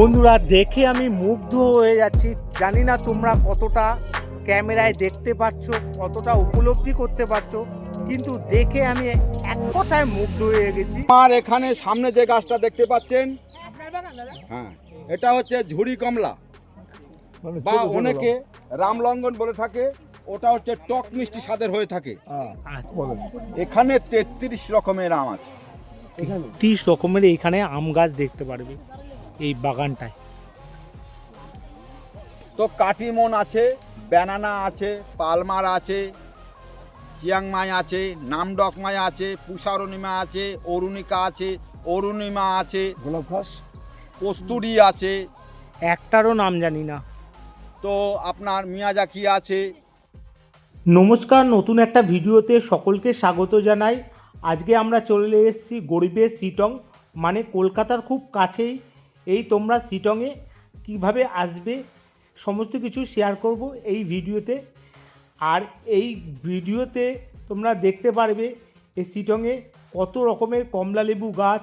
বন্ধুরা দেখে আমি মুগ্ধ হয়ে যাচ্ছি। জানি না তোমরা কতটা ক্যামেরায় দেখতে পাচ্ছ কতটা উপলব্ধি করতে পারছ কিন্তু দেখে আমি এক কথায় মুগ্ধ হয়ে গেছি। আমার এখানে সামনে যে গাছটা দেখতে পাচ্ছেন হ্যাঁ এটা হচ্ছে ঝুড়ি কমলা। বা অনেকে রামলঙ্গন বলে থাকে ওটা হচ্ছে টক মিষ্টি স্বাদের হয়ে থাকে। এখানে তেত্রিশ রকমের আম আছে। ত্রিশ রকমের এখানে আম গাছ দেখতে পারবে। এই বাগানটায়। তো কাটিমন আছে ব্যানানা আছে পালমার আছে চিয়াংমাই আছে নামডকমাই আছে পুষারণিমা আছে অরুণিকা আছে অরুণিমা আছে কস্তুরি আছে। একটারও নাম জানি না। তো আপনার মিয়াজাকি আছে? নমস্কার নতুন একটা ভিডিওতে সকলকে স্বাগত জানাই। আজকে আমরা চলে এসেছি গরিবের সিটং মানে কলকাতার খুব কাছেই এই তোমরা সিটংয়ে কীভাবে আসবে, সমস্ত কিছু শেয়ার করব এই ভিডিওতে। আর এই ভিডিওতে তোমরা দেখতে পারবে এই সিটংয়ে কত রকমের কমলা লেবু গাছ,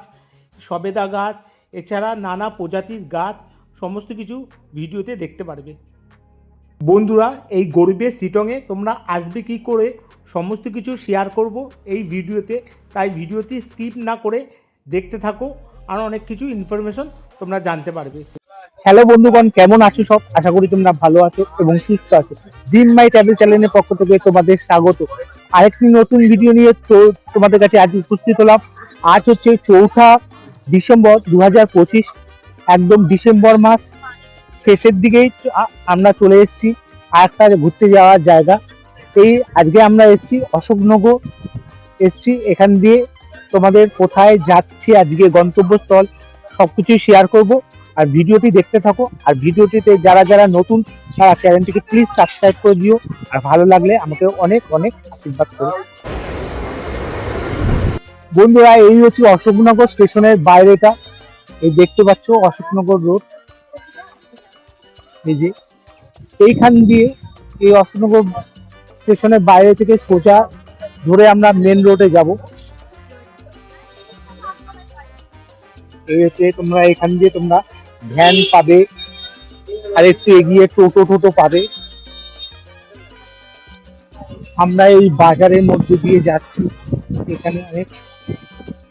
সবেদা গাছ, এছাড়া নানা প্রজাতির গাছ, সমস্ত কিছু ভিডিওতে দেখতে পারবে। বন্ধুরা, এই গরিবের সিটংয়ে তোমরা আসবে কি করে, সমস্ত কিছু শেয়ার করব এই ভিডিওতে। তাই ভিডিওটি স্কিপ না করে দেখতে থাকো, আর অনেক কিছু ইনফরমেশন তোমরা জানতে পারবে। হ্যালো বন্ধুগণ, কেমন আছো সব? আশা করি তোমরা ভালো আছো এবং সুস্থ আছো। ডিম মাই ট্রাভেল চ্যানেলের পক্ষ থেকে তোমাদের স্বাগত। আরেকটি নতুন ভিডিও নিয়ে তোমাদের কাছে আজ উপস্থিত হলাম। আজ হচ্ছে চৌঠা ডিসেম্বর দু একদম ডিসেম্বর মাস। শেষের দিকেই আমরা চলে এসেছি। আর একটা ঘুরতে যাওয়ার জায়গা। এই আজকে আমরা এসেছি অশোকনগর। এসেছি এখান দিয়ে তোমাদের কোথায় যাচ্ছি আজকে গন্তব্যস্থল। সবকিছুই শেয়ার করব। আর ভিডিওটি দেখতে থাকো। আর ভিডিওটিতে যারা যারা নতুন, তারা চ্যানেলটিকে প্লিজ সাবস্ক্রাইব করে দিও। আর ভালো লাগলে আমাকে অনেক অনেক আশীর্বাদ করো। বন্ধুরা, এই হচ্ছে অশোকনগর স্টেশনের বাইরেটা। এই দেখতে পাচ্ছ অশোকনগর রোড। এই যে, এইখান দিয়ে এই অশোকনগর স্টেশনের বাইরে থেকে সোজা ধরে আমরা মেন রোডে যাব। এই হচ্ছে তোমরা এখান দিয়ে তোমরা ভ্যান পাবে আর একটু এগিয়ে টোটো টোটো পাবে। আমরা এই বাজারের মধ্যে দিয়ে যাচ্ছি। এখানে অনেক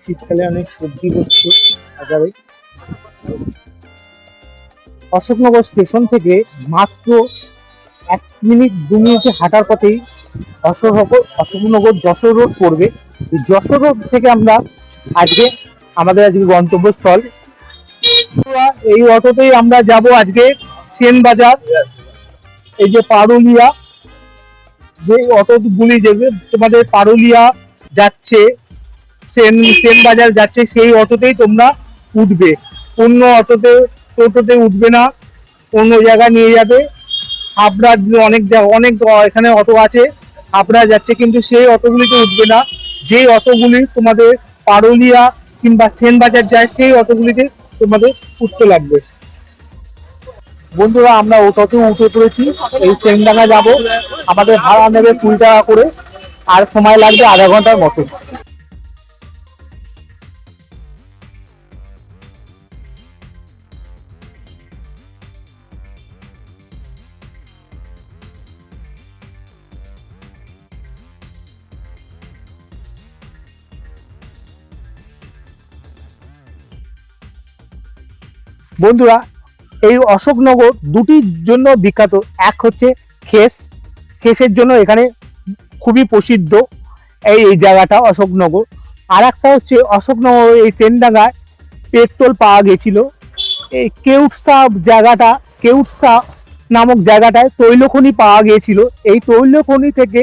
শীতকালে অনেক সবজি বসছে বাজারে। অশোকনগর স্টেশন থেকে মাত্র এক মিনিট দু মিনিটে হাঁটার পথেই অশোকনগর অশোকনগর যশোর রোড পড়বে। যশোর রোড থেকে আমরা আজকে আমাদের আজকে গন্তব্যস্থল। এই অটোতেই আমরা যাব আজকে সেন বাজার। এই যে পারুলিয়া, যে অটোগুলি যেগুলো তোমাদের পারুলিয়া যাচ্ছে, সেন সেন বাজার যাচ্ছে, সেই অটোতেই তোমরা উঠবে। অন্য অটোতে, টোটোতে উঠবে না, অন্য জায়গা নিয়ে যাবে। হাবড়া অনেক জায়গা অনেক এখানে অটো আছে, হাবড়া যাচ্ছে, কিন্তু সেই অটোগুলিতে উঠবে না। যে অটোগুলি তোমাদের পারুলিয়া কিংবা সেন বাজার যায়, সেই অটোগুলিতে তোমাদের উঠতে লাগবে। বন্ধুরা, আমরা অটোতে উঠে পড়েছি, এই সেনডাঙ্গা যাব। আমাদের ভাড়া নেবে কুড়ি টাকা করে, আর সময় লাগবে আধা ঘণ্টার মতো। বন্ধুরা, এই অশোকনগর দুটির জন্য বিখ্যাত। এক হচ্ছে খেস। খেসের জন্য এখানে খুবই প্রসিদ্ধ এই এই জায়গাটা অশোকনগর। আর একটা হচ্ছে অশোকনগর, এই সেনডাঙ্গায় পেট্রোল পাওয়া গেছিল। এই কেউটসা জায়গাটা, কেউটসা নামক জায়গাটায় তৈলখনি পাওয়া গিয়েছিল এই তৈলখনি থেকে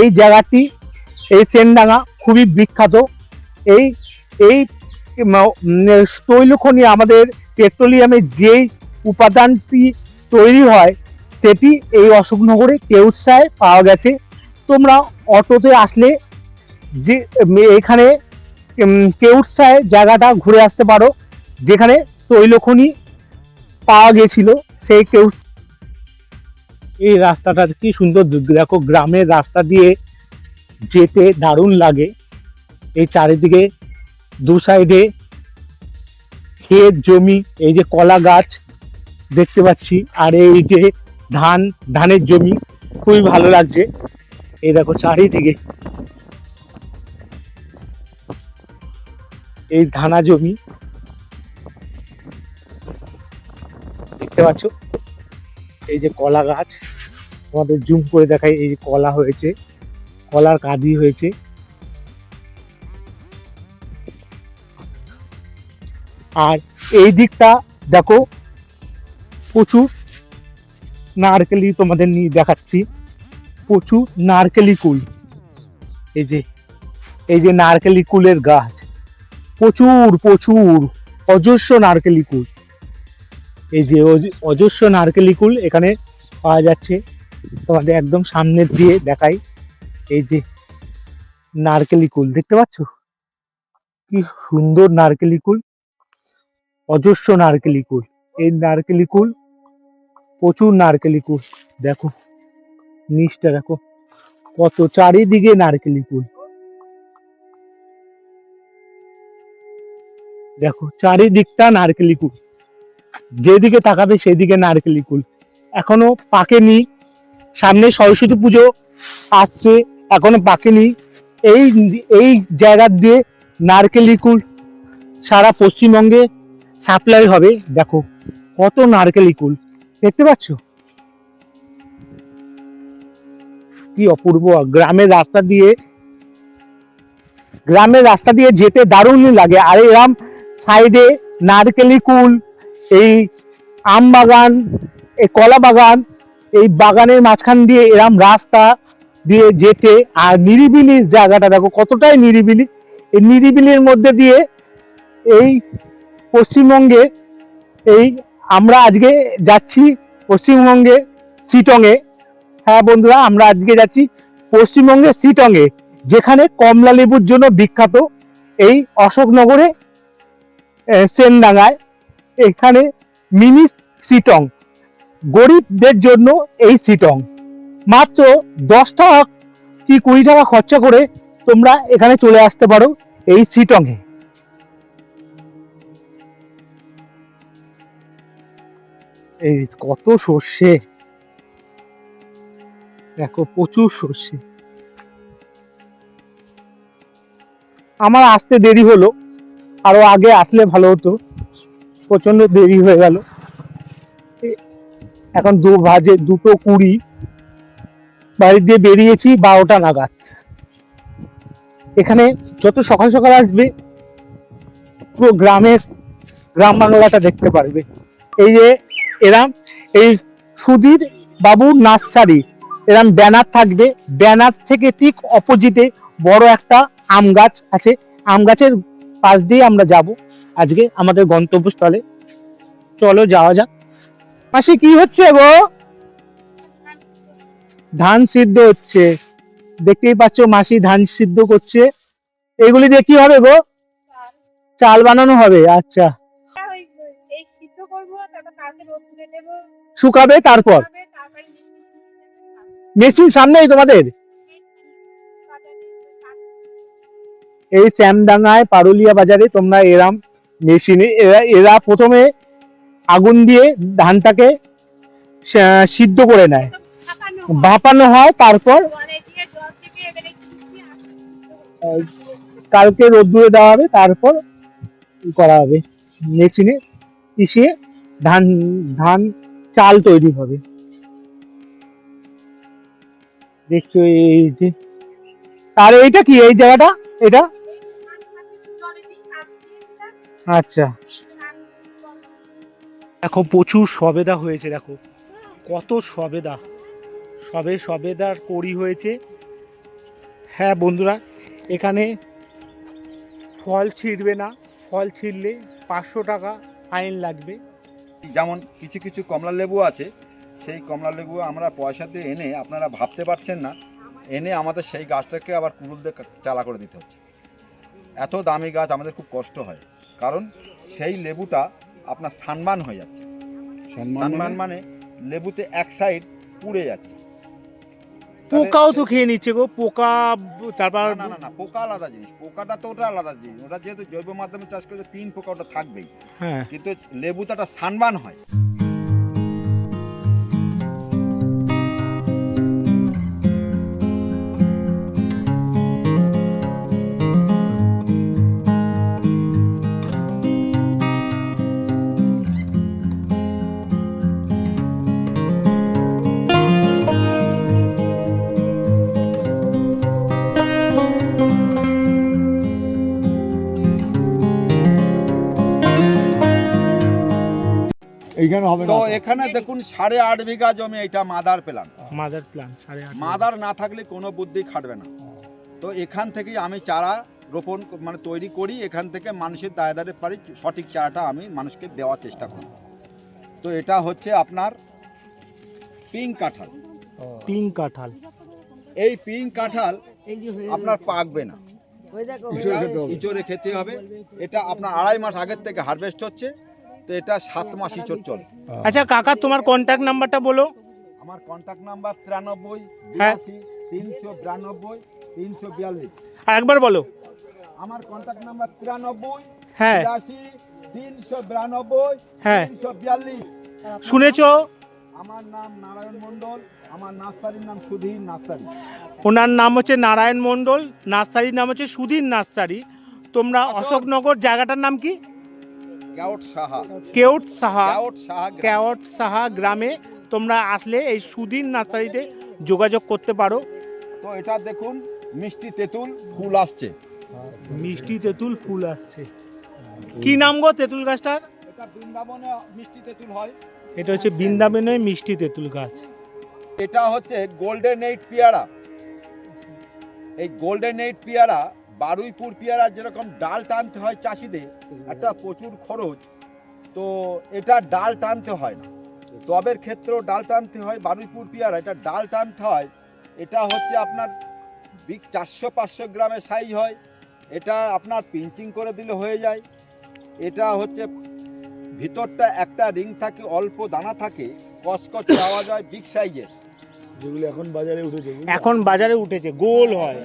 এই জায়গাটি, এই সেনডাঙ্গা খুবই বিখ্যাত। এই এই তৈলখনি আমাদের পেট্রোলিয়ামের যেই উপাদানটি তৈরি হয়, সেটি এই অশোকনগরে কেউটসায় পাওয়া গেছে। তোমরা অটোতে আসলে যে এখানে কেউটসায় জায়গাটা ঘুরে আসতে পারো, যেখানে তৈলখনি পাওয়া গেছিল, সেই কেউ এই রাস্তাটা কি সুন্দর দেখো গ্রামের রাস্তা দিয়ে যেতে দারুণ লাগে। এই চারিদিকে দু সাইডে ক্ষেত, জমি, এই যে কলা গাছ দেখতে পাচ্ছি, আর এই যে ধান, ধানের জমি, খুবই ভালো লাগছে। এই দেখো চারিদিকে। এই ধানা জমি। দেখতে পাচ্ছ? এই যে কলা গাছ। তোমাদের জুম করে দেখাই, এই কলা হয়েছে, কলার কাঁদি হয়েছে। আর এই দিকটা দেখো, প্রচুর নারকেলি তোমাদের নিয়ে দেখাচ্ছি। প্রচুর নারকেলি কুল। এই যে এই যে নারকেলি কুলের গাছ। প্রচুর প্রচুর অজস্র নারকেলি কুল। এই যে অজস্র নারকেলি কুল এখানে পাওয়া যাচ্ছে। তোমাদের একদম সামনের দিয়ে দেখাই। এই যে নারকেলি কুল, দেখতে পাচ্ছ? কি সুন্দর নারকেলি কুল। অজস্র নারকেলি কুল। এই নারকেলি কুল, প্রচুর নারকেলি কুল। দেখো, নিচটা দেখো, কত চারিদিকে নারকেলি কুল। দেখো, চারিদিকটা নারকেলি কুল। যেদিকে তাকাবে সেদিকে নারকেলি কুল। এখনও পাকেনি। সামনে সরস্বতী পুজো আসছে, এখনও পাকেনি। এই এই জায়গা দিয়ে নারকেলি কুল সারা পশ্চিমবঙ্গে সাপ্লাই হবে। দেখো, কত নারকেলি কুল। দেখতে পাচ্ছ? কি অপূর্ব। গ্রামের রাস্তা দিয়ে, গ্রামের রাস্তা দিয়ে যেতে দারুণ লাগে। আর এরম সাইডে নারকেলি কুল, এই আম বাগান, এই কলা বাগান, এই বাগানের মাঝখান দিয়ে এরম রাস্তা দিয়ে যেতে। আর নিরিবিলি জায়গাটা দেখো, কতটাই নিরিবিলি। এই নিরিবিলির মধ্যে দিয়ে এই পশ্চিমবঙ্গে এই আমরা আজকে যাচ্ছি পশ্চিমবঙ্গে সিটংয়ে। হ্যাঁ বন্ধুরা, আমরা আজকে যাচ্ছি পশ্চিমবঙ্গের সিটংয়ে, যেখানে কমলা লেবুর জন্য বিখ্যাত এই অশোকনগরে সেনডাঙ্গায়। এখানে মিনি সিটং, গরিবদের জন্য এই সিটং। মাত্র দশ টাকা কি কুড়ি টাকা খরচা করে তোমরা এখানে চলে আসতে পারো এই সিটংয়ে। এই কত সর্ষে? দেখো, প্রচুর সর্ষে। আমার আসতে দেরি হলো। আরও আগে আসলে ভালো হতো। প্রচণ্ড দেরি হয়ে গেল। এখন দু বাজে, দুটো কুড়ি। বাড়ি দিয়ে বেরিয়েছি বারোটা নাগাদ। এখানে যত সকাল সকাল আসবে, পুরো গ্রামের, গ্রাম বাংলাটা দেখতে পারবে। এই যে এরাম এই সুধীর বাবু নার্সারি এরম ব্যানার থাকবে। ব্যানার থেকে ঠিক অপোজিটে বড় একটা আম গাছ আছে। আম গাছের পাশ দিয়ে আমরা যাব আজকে আমাদের গন্তব্যস্থলে। চলো যাওয়া যাক। মাসি কি হচ্ছে গো? ধান সিদ্ধ হচ্ছে। দেখতেই পাচ্ছ মাসি ধান সিদ্ধ করছে। এগুলি দিয়ে কি হবে গো? চাল বানানো হবে আচ্ছা। শুকাবে তারপর। মেশিন সামনেই তোমাদের। এই শ্যামডাঙ্গায় পারুলিয়া বাজারে তোমরা এরাম মেশিনে, এরা এরা প্রথমে আগুন দিয়ে ধানটাকে সিদ্ধ করে নেয়। হয়। ভাপানো হয়, তারপর কালকে রোদ্দুরে দেওয়া হবে, তারপর করা হবে। মেশিনে পিষিয়ে ধান ধান, চাল তৈরি হবে। দেখছ এই যে। আর এইটা কি? এই জায়গাটা? এটা? আচ্ছা। দেখো, প্রচুর সবেদা হয়েছে, দেখো। কত সবেদা। সবে, সবেদার কড়ি হয়েছে। হ্যাঁ বন্ধুরা, এখানে ফল ছিঁড়বে না। ফল ছিঁড়লে পাঁচশো টাকা ফাইন লাগবে। যেমন কিছু কিছু কমলা লেবু আছে সেই কমলা লেবু আমরা পয়সা দিয়ে এনে আপনারা ভাবতে পারছেন না এনে আমাদের সেই গাছটাকে আবার কুড়ুল দিয়ে চালা করে দিতে হচ্ছে। এত দামি গাছ আমাদের খুব কষ্ট হয় কারণ সেই লেবুটা আপনার সানমান হয়ে যাচ্ছে। সানমান মানে লেবুতে এক সাইড পুড়ে যাচ্ছে। পোকাও তো খেয়ে নিচ্ছে গো পোকা তারপর না না না পোকা আলাদা জিনিস পোকাটা তো ওটা আলাদা জিনিস ওটা যেহেতু জৈব মাধ্যমে চাষ করে তিন পোকা ওটা থাকবেই। হ্যাঁ। কিন্তু লেবুটা সানবান হয়। এইখানে হবে তো এখানে দেখুন সাড়ে আট বিঘা জমি এটা মাদার পেলাম মাদার সাড়ে আট মাদার না থাকলে কোনো বুদ্ধি খাটবে না। তো এখান থেকেই আমি চারা রোপণ মানে তৈরি করি এখান থেকে মানুষের দায় দাঁড়ে পারি সঠিক চারাটা আমি মানুষকে দেওয়ার চেষ্টা করি তো এটা হচ্ছে আপনার পিঙ্ক কাঁঠাল। পিঙ্ক কাঁঠাল। এই পিঙ্ক কাঁঠাল আপনার পাকবে না। ইঁচড়ে খেতে হবে। এটা আপনার আড়াই মাস আগের থেকে হারভেস্ট হচ্ছে। তো এটা সাত মাস ইঁচড় চলে। আচ্ছা কাকা তোমার কন্ট্যাক্ট নাম্বারটা বলো। আমার কন্ট্যাক্ট নাম্বার তিরানব্বই হ্যাঁ। বিরাশি তিনশো বিরানব্বই তিনশো বিয়াল্লিশ। আর একবার বলো। আমার কন্ট্যাক্ট নাম্বার তিরানব্বই হ্যাঁ। বিরাশি তিনশো বিরানব্বই হ্যাঁ। তিনশো বিয়াল্লিশ। শুনেছো? আমার নাম নারায়ণ মণ্ডল আমার নার্সারির নাম সুধীর নার্সারি। ওনার নাম হচ্ছে নারায়ণ মণ্ডল নার্সারির নাম হচ্ছে সুধীর নার্সারি। তোমরা অশোকনগর জায়গাটার নাম কি? ক্যাওট সাহা। কেওট সাহা গ্রামে। তোমরা আসলে এই সুদিন নার্সারিতে যোগাযোগ করতে পারো। তো এটা দেখুন মিষ্টি তেঁতুল ফুল আসছে। মিষ্টি তেঁতুল ফুল আসছে। কি নাম গো তেঁতুল গাছটার? এটা বৃন্দাবনে মিষ্টি তেঁতুল হয়। এটা হচ্ছে বৃন্দাবনে মিষ্টি তেঁতুল গাছ। এটা হচ্ছে গোল্ডেন এইট পেয়ারা। এই গোল্ডেন এইট পেয়ারা বারুইপুর পেয়ারা যেরকম ডাল টানতে হয় চাষিদের একটা প্রচুর খরচ। তো এটা ডাল টানতে হয় না। টবের ক্ষেত্রেও ডাল টানতে হয় বারুইপুর পেয়ারা এটা ডাল টানতে হয়। এটা হচ্ছে আপনার বিগ চারশো পাঁচশো গ্রামের সাইজ হয়। এটা আপনার পিঞ্চিং করে দিলে হয়ে যায়। এটা হচ্ছে ভিতরটা একটা রিং থাকে অল্প দানা থাকে কসকচ আওয়াজ হয় বিগ সাইজের। যেগুলো এখন বাজারে উঠেছে এখন বাজারে উঠেছে গোল হয়।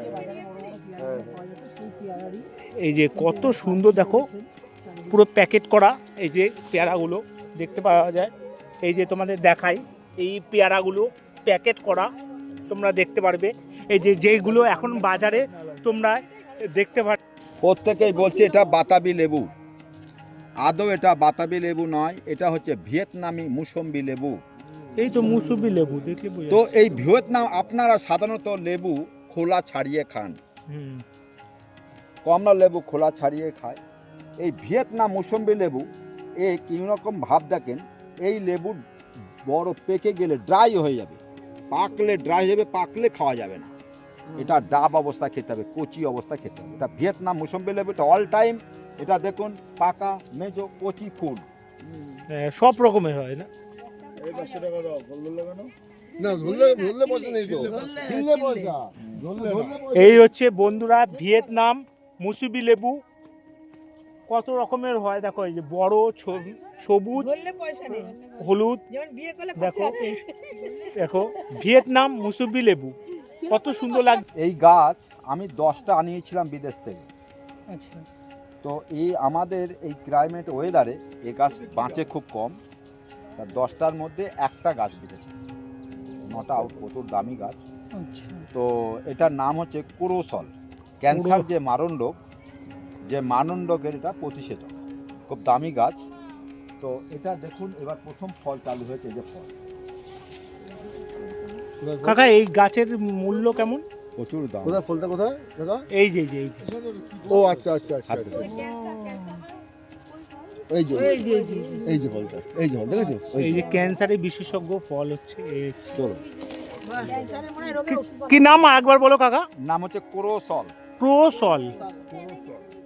এই যে কত সুন্দর দেখো পুরো প্যাকেট করা এই যে পেয়ারাগুলো দেখতে পাওয়া যায়। এই যে তোমাদের দেখাই এই পেয়ারাগুলো প্যাকেট করা তোমরা দেখতে পারবে। এই যে যেইগুলো এখন বাজারে তোমরা দেখতে পার প্রত্যেকেই বলছে এটা বাতাবি লেবু। আদৌ এটা বাতাবি লেবু নয় এটা হচ্ছে ভিয়েতনামি মুসম্বি লেবু। এই তো মুসুবি লেবু দেখলে তো এই ভিয়েতনাম আপনারা সাধারণত লেবু খোলা ছাড়িয়ে খান। কমলা লেবু খোলা ছাড়িয়ে খায়। এই ভিয়েতনাম মুসম্বি লেবু এ কীরকম ভাব দেখেন এই লেবু বড় পেকে গেলে ড্রাই হয়ে যাবে। পাকলে ড্রাই হয়ে যাবে পাকলে খাওয়া যাবে না। এটা ডাব অবস্থা খেতে হবে কচি অবস্থা খেতে হবে। এটা ভিয়েতনাম মুসম্বি লেবু এটা অল টাইম এটা দেখুন পাকা মেজো কচি ফুল হ্যাঁ, সব রকমের হয় না। এই হচ্ছে বন্ধুরা ভিয়েতনাম মুসুবি লেবু কত রকমের হয়? দেখো এই যে বড় সবুজ ধরলে পয়সা নেই। হলুদ যেমন বিয়ে করলে দেখো। দেখো ভিয়েতনাম মুসুবি লেবু কত সুন্দর লাগ এই গাছ আমি দশটা আনিয়েছিলাম বিদেশ থেকে। আচ্ছা। তো এই আমাদের এই ক্লাইমেট ওয়েদারে এই গাছ বাঁচে খুব কম। তা দশটার মধ্যে একটা গাছ বেঁচেছে। নটা আউট প্রচুর দামি গাছ। আচ্ছা। তো এটার নাম হচ্ছে কোরোসল। ক্যান্সার যে মারণ রোগ যে মারণ রোগের এটা প্রতিষেধক। খুব দামি গাছ। তো এটা দেখুন এবার প্রথম ফল চালু হয়েছে যে ফল। কাকা এই গাছের মূল্য কেমন? প্রচুর দাম। কোথায়? ফলটা কোথায়? দাদা? এই যে এই যে ও আচ্ছা আচ্ছা আচ্ছা। এই যে এই যে এই যে ফলটা এই যে ফল দেখেছ? এই যে ক্যান্সারের বিশেষজ্ঞ ফল হচ্ছে এই। চলো। কি নাম একবার বলো কাকা? নাম হচ্ছে কোরোসল। ক্রোসল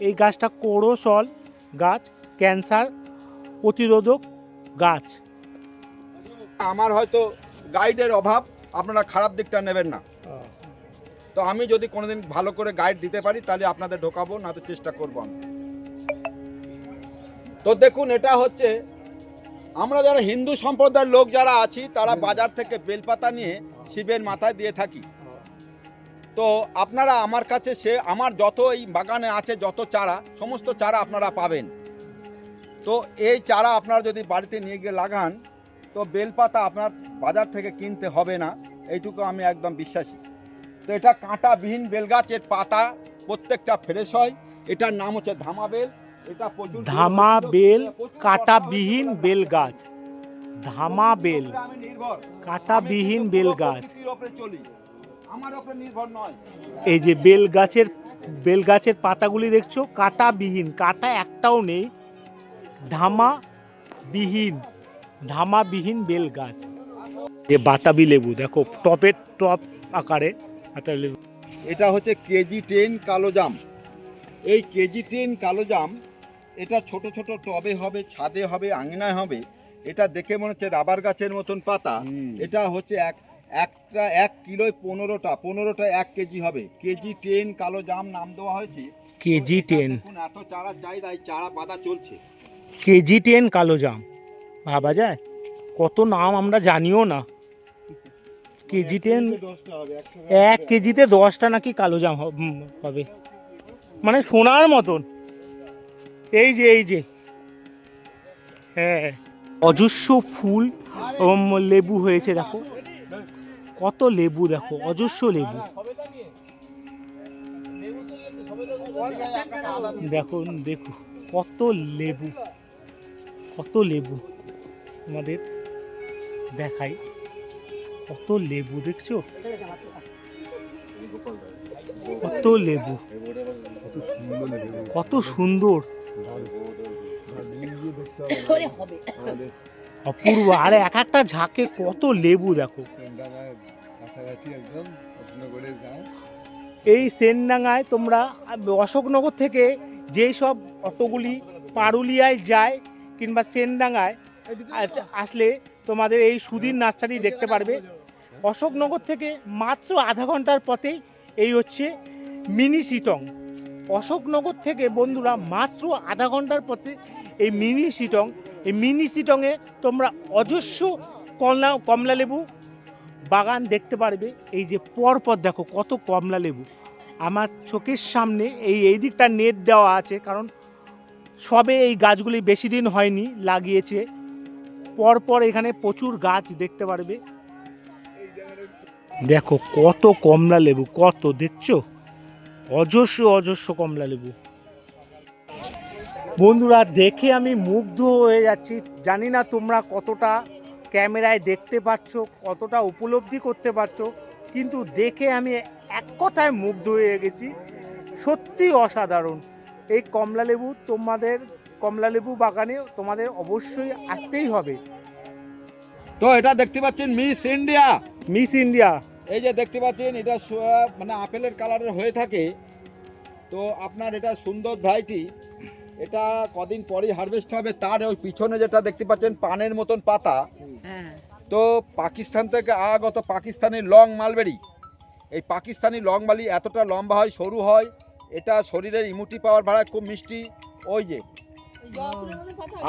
এই গাছটা কোরোসল গাছ, ক্যান্সার প্রতিরোধক গাছ। আমার হয়তো গাইডের অভাব, আপনারা খারাপ দিকটা নেবেন না। তো আমি যদি কোনোদিন ভালো করে গাইড দিতে পারি, তাহলে আপনাদের ঢোকাবো না তো চেষ্টা করব আমি। তো দেখুন, এটা হচ্ছে, আমরা যারা হিন্দু সম্প্রদায়ের লোক যারা আছি, তারা বাজার থেকে বেলপাতা নিয়ে শিবের মাথায় দিয়ে থাকি। তো আপনারা আমার কাছে সে আমার যত এই বাগানে আছে যত চারা সমস্ত চারা আপনারা পাবেন তো এই চারা আপনারা যদি বাড়িতে নিয়ে গিয়ে লাগান তো বেলপাতা আপনার বাজার থেকে কিনতে হবে না এইটুকু আমি একদম বিশ্বাসী তো এটা কাঁটাবিহীন বেলগাছের পাতা প্রত্যেকটা ফ্রেশ হয় এটার নাম হচ্ছে ধামা বেল এটা প্রচুর ধামা বেল কাঁটাবিহীন বেল গাছ ধামা বেল কাঁটাবিহীন বেল গাছ চলি আমার ওপরে নির্ভর নয়। এই যে বেল গাছের বেল গাছের পাতাগুলি দেখছ কাঁটাবিহীন কাটা একটাও নেই ধামা বিহীন ধামাবিহীন বেল গাছ। যে বাতাবি লেবু দেখো টপের টপ আকারে বাতাবি লেবু। এটা হচ্ছে কেজি টেন কালো জাম। এই কেজি টেন কালো জাম এটা ছোট ছোট টবে হবে ছাদে হবে আঙিনায় হবে এটা দেখে মনে হচ্ছে রাবার গাছের মতন পাতা। এটা হচ্ছে এক একটা এক কিলোয় পনেরোটা পনেরোটা এক কেজি হবে। কেজি টেন কালো জাম নাম দেওয়া হয়েছে। কেজি টেন দেখুন এত চারা চাহিদা এই চারা বাঁধা চলছে। কেজি টেন কালো জাম। ভাবা যায়? কত নাম আমরা জানিও না। কেজি টেন এক কেজিতে দশটা নাকি কালো জাম হবে। মানে সোনার মতন। এই যে এই যে। হ্যাঁ। অজস্র ফুল লেবু হয়েছে দেখো। কত লেবু দেখো, অজস্র লেবু। দেখো দেখো, কত লেবু কত লেবু আমাদের দেখাই। কত লেবু, দেখছ? কত লেবু, কত সুন্দর। অপূর্ব, আর এক একটা ঝাঁকে কত লেবু দেখো। কাছাকাছি একদম করে গাছ এই সেনডাঙ্গায় তোমরা অশোকনগর থেকে যেই সব অটোগুলি পারুলিয়ায় যায় কিংবা সেনডাঙ্গায় আসলে তোমাদের এই সুধীর নার্সারি দেখতে পারবে। অশোকনগর থেকে মাত্র আধা ঘণ্টার পথেই এই হচ্ছে মিনি সিটং অশোকনগর থেকে বন্ধুরা মাত্র আধা ঘণ্টার পথে এই মিনি সিটং এই মিনি সিটংয়ে তোমরা অজস্র কমলা কমলা লেবু বাগান দেখতে পারবে। এই যে পরপর দেখো কত কমলা লেবু। আমার চোখের সামনে এই এই দিকটা নেট দেওয়া আছে কারণ সবে এই গাছগুলি বেশি দিন হয়নি, লাগিয়েছে। পরপর এখানে প্রচুর গাছ দেখতে পারবে। দেখো কত কমলা লেবু, কত দেখছ? অজস্র অজস্র কমলা লেবু। বন্ধুরা, দেখে আমি মুগ্ধ হয়ে যাচ্ছি। জানি না তোমরা কতটা ক্যামেরায় দেখতে পাচ্ছ কতটা উপলব্ধি করতে পারছ কিন্তু দেখে আমি এক কথায় মুগ্ধ হয়ে গেছি। সত্যি অসাধারণ। এই কমলা লেবু তোমাদের কমলা লেবু বাগানে তোমাদের অবশ্যই আসতেই হবে। তো এটা দেখতে পাচ্ছেন মিস ইন্ডিয়া। Miss India. এই যে দেখতে পাচ্ছেন এটা মানে আপেলের কালারের হয়ে থাকে। তো আপনার এটা সুন্দর ভ্যারাইটি। এটা কদিন পরেই হারভেস্ট হবে। তার ওই পিছনে যেটা দেখতে পাচ্ছেন পানের মতন পাতা। তো পাকিস্তান থেকে আগত পাকিস্তানি লং মালবেরি। এই পাকিস্তানি লং মালি এতটা লম্বা হয় সরু হয় এটা শরীরের ইমিউনিটি পাওয়ার বাড়ায় খুব মিষ্টি। ওই যে।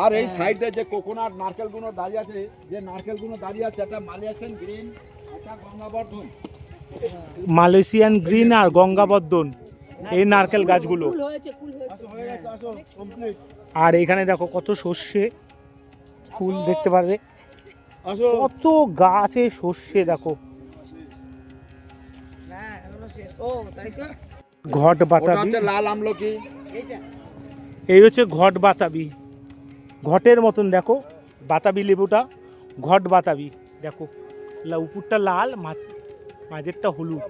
আর এই সাইডে যে কোকোনাট নারকেলগুলো দাঁড়িয়ে আছে যে নারকেলগুলো দাঁড়িয়ে আছে একটা মালিয়াসেন গ্রিন একটা গঙ্গাবর্ধন। মালয়েশিয়ান গ্রিন আর গঙ্গাবর্ধন এই নারকেল গাছগুলো। কুল হয়েছে কুল হয়েছে। আসো কমপ্লিট আর এখানে দেখো কত সর্ষে ফুল দেখতে পারবে। কত গাছে সর্ষে দেখো। ও ঘট বাতাবি। লাল আমলকি। এই হচ্ছে ঘট বাতাবি। ঘটের মতন দেখো বাতাবি লেবুটা ঘট বাতাবি দেখো। উপরটা লাল মাঝ মাঝেরটা হলুদ।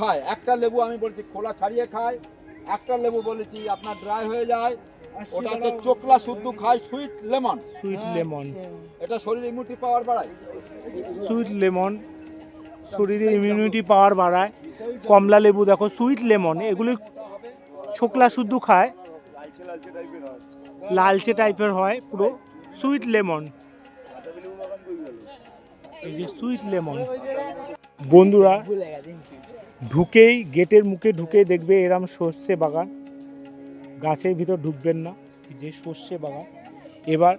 খায়। একটা লেবু আমি বলছি খোলা ছাড়িয়ে খায়। একটা লেবু বলেছি আপনার ড্রাই হয়ে যায়। ওটা হচ্ছে চোকলা শুদ্ধ খায় সুইট লেমন। Sweet lemon. এটা শরীরে ইমিউনিটি পাওয়ার বাড়ায়। Sweet lemon. শরীরে ইমিউনিটি পাওয়ার বাড়ায়। কমলা লেবু দেখো সুইট লেমন এগুলি ছোকলা শুদ্ধ খায়। লালচে লালচে টাইপের হয় লালচে টাইপের হয় পুরো সুইট লেমন। এই যে সুইট লেমন। বন্ধুরা ঢুকেই গেটের মুখে ঢুকে দেখবে এরম সর্ষে বাগান। গাছের ভিতর ঢুকবেন না, যে সর্ষে বাগান। এবার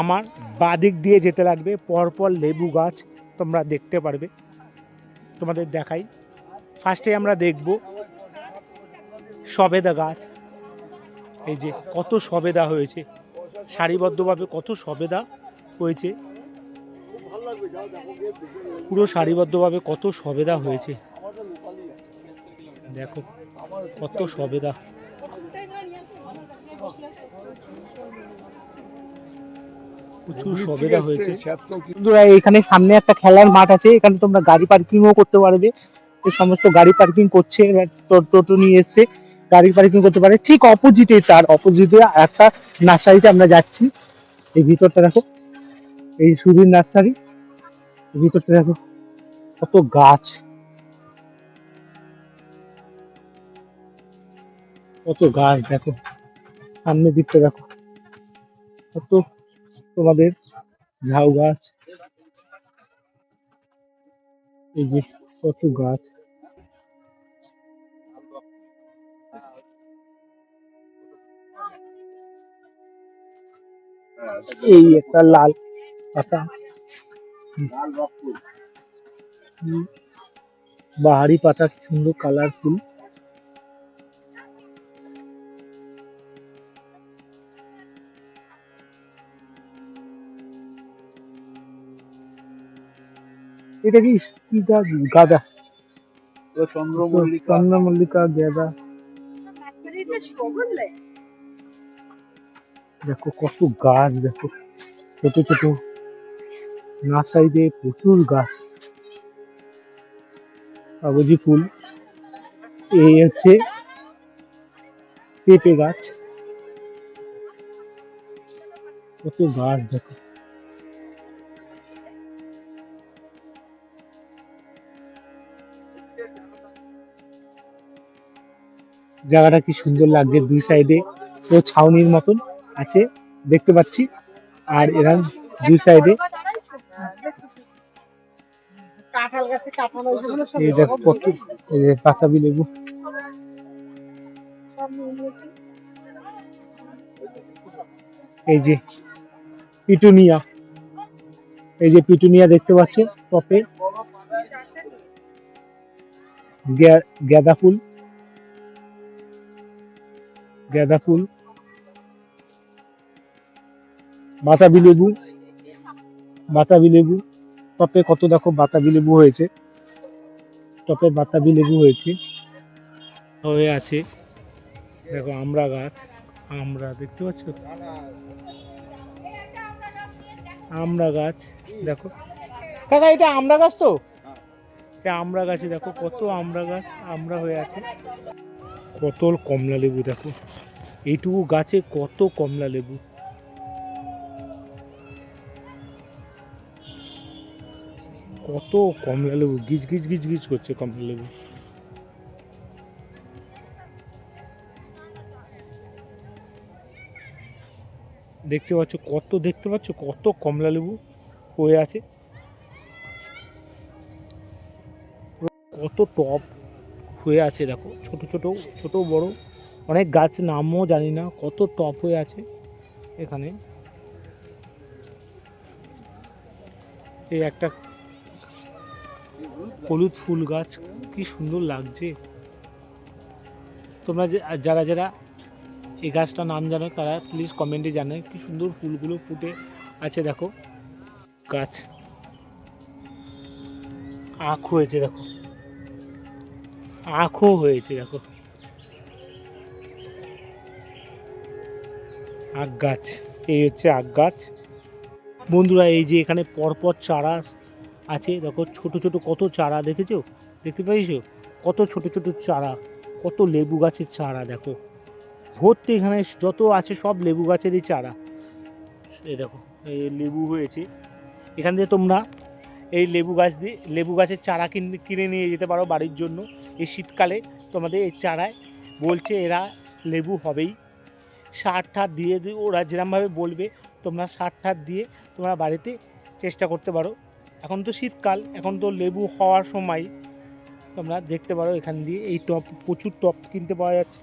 আমার বাদিক দিয়ে যেতে লাগবে, পরপর লেবু গাছ তোমরা দেখতে পারবে। তোমাদের দেখাই। ফার্স্টে আমরা দেখব সবেদা গাছ। এই যে কত সবেদা হয়েছে। সারিবদ্ধভাবে কত সবেদা হয়েছে। পুরো সারিবদ্ধভাবে কত সবেদা হয়েছে। দেখো, কত সবেদা। প্রচুর সবেদা হয়েছে। বন্ধুরা, এখানে সামনে একটা খেলার মাঠ আছে, এখানে তোমরা গাড়ি পার্কিংও করতে পারবে। সমস্ত গাড়ি পার্কিং করছে টোটো নিয়ে এসছে, গাড়ি পার্কিং করতে পারে। ঠিক অপোজিটে তার অপোজিটে একটা নার্সারিতে আমরা যাচ্ছি। এই ভিতরটা দেখো, এই সুধীর নার্সারি। ভিতরটা দেখো, কত গাছ। কত গাছ দেখো, সামনের দিকটা দেখো, কত তোমাদের ঝাউ গাছ এই যে কত গাছ। এই একটা লাল পাতা। হুম, বাহারি পাতা কি সুন্দর কালারফুল এটা কি কি গাছ গাঁদা চন্দ্রমল্লিকা। চন্দ্রমল্লিকা গাঁদা দেখো কত গাছ দেখো। ছোট ছোট। নার্সারিতে প্রচুর গাছ। কাগজি ফুল। এই হচ্ছে পেঁপে গাছ। কত গাছ দেখো। জায়গাটা কি সুন্দর লাগছে দুই সাইডে পুরো ছাউনির মতন আছে দেখতে পাচ্ছি। আর এরা দুই সাইডে পাতাবি লেবু। এই যে পিটুনিয়া। এই যে পিটুনিয়া দেখতে পাচ্ছ টপে। গে- গাঁদা ফুল। গাঁদা ফুল, বাতাবি লেবু বাতাবি লেবু, টপে কত দেখো বাতাবি লেবু হয়েছে, টপে বাতাবি লেবু হয়েছে, হয়ে আছে। দেখো আমরা গাছ, আমরা দেখতে পাচ্ছ? আমরা গাছ, দেখো। কাকা, এটা আমরা গাছ তো? আমরা গাছে দেখো, কত আমরা গাছ, আমরা হয়ে আছে। কত কমলা লেবু দেখো। এইটুকু গাছে কত কমলা লেবু? কত কমলা লেবু? গিজ গিজ গিজ গিজ করছে কমলা লেবু। দেখতে পাচ্ছ, কত, দেখতে পাচ্ছ, কত কমলা লেবু হয়ে আছে। কত টপ হয়ে আছে, দেখো, ছোট ছোট ছোট, বড়। অনেক গাছ নামও জানি না, কত টপ হয়ে আছে এখানে। এই একটা হলুদ ফুল গাছ, কি সুন্দর লাগছে। তোমরা যে যারা যারা এই গাছটার নাম জানো, তারা প্লিজ কমেন্টে জানায় কি সুন্দর ফুলগুলো ফুটে আছে, দেখো। গাছ। আখ হয়েছে, দেখো। আখও হয়েছে, দেখো। আখ গাছ। এই হচ্ছে আখ গাছ। বন্ধুরা, এই যে এখানে পরপর চারা আছে, দেখো ছোট ছোট কত চারা দেখেছ? দেখতে পাইছো কত ছোট ছোট চারা, কত লেবু গাছের চারা দেখো। ভর্তি এখানে যত আছে সব লেবু গাছেরই চারা। এই দেখো, এই লেবু হয়েছে। এখান থেকে তোমরা এই লেবু গাছ দিয়ে, লেবু গাছের চারা কিনে কিনে নিয়ে যেতে পারো বাড়ির জন্য। এই শীতকালে তোমাদের এই চারায় বলছে এরা লেবু হবেই। সার ঠার দিয়ে দিয়ে ওরা যেরমভাবে বলবে, তোমরা সার ঠার দিয়ে তোমরা বাড়িতে চেষ্টা করতে পারো। এখন তো শীতকাল, এখন তো লেবু হওয়ার সময়, তোমরা দেখতে পারো এখান দিয়ে, এই টপ, প্রচুর টপ কিনতে পাওয়া যাচ্ছে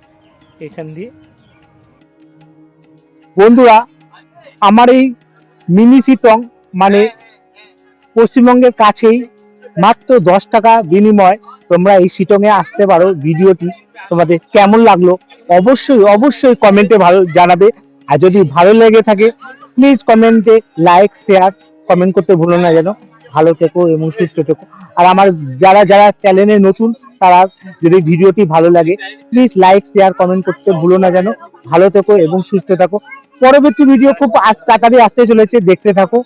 এখান দিয়ে। বন্ধুরা, আমার এই মিনি সিটং মানে পশ্চিমবঙ্গের কাছেই মাত্র দশ টাকা বিনিময় তোমরা এই শিটং এ আসতে পারো ভিডিওটি। তোমাদের কেমন লাগল অবশ্যই অবশ্যই কমেন্টে ভালো জানাবে। আর যদি ভালো লেগে থাকে প্লিজ কমেন্টে লাইক শেয়ার কমেন্ট করতে ভুলো না যেন। ভালো থেকো এবং সুস্থ থেকো। আর আমার যারা যারা চ্যানেলে নতুন, তারা যদি ভিডিওটি ভালো লাগে প্লিজ লাইক শেয়ার কমেন্ট করতে ভুলো না যেন। ভালো থেকো এবং সুস্থ থাকো। পরবর্তী ভিডিও খুব তাড়াতাড়ি আসতে চলেছে, দেখতে থাকো।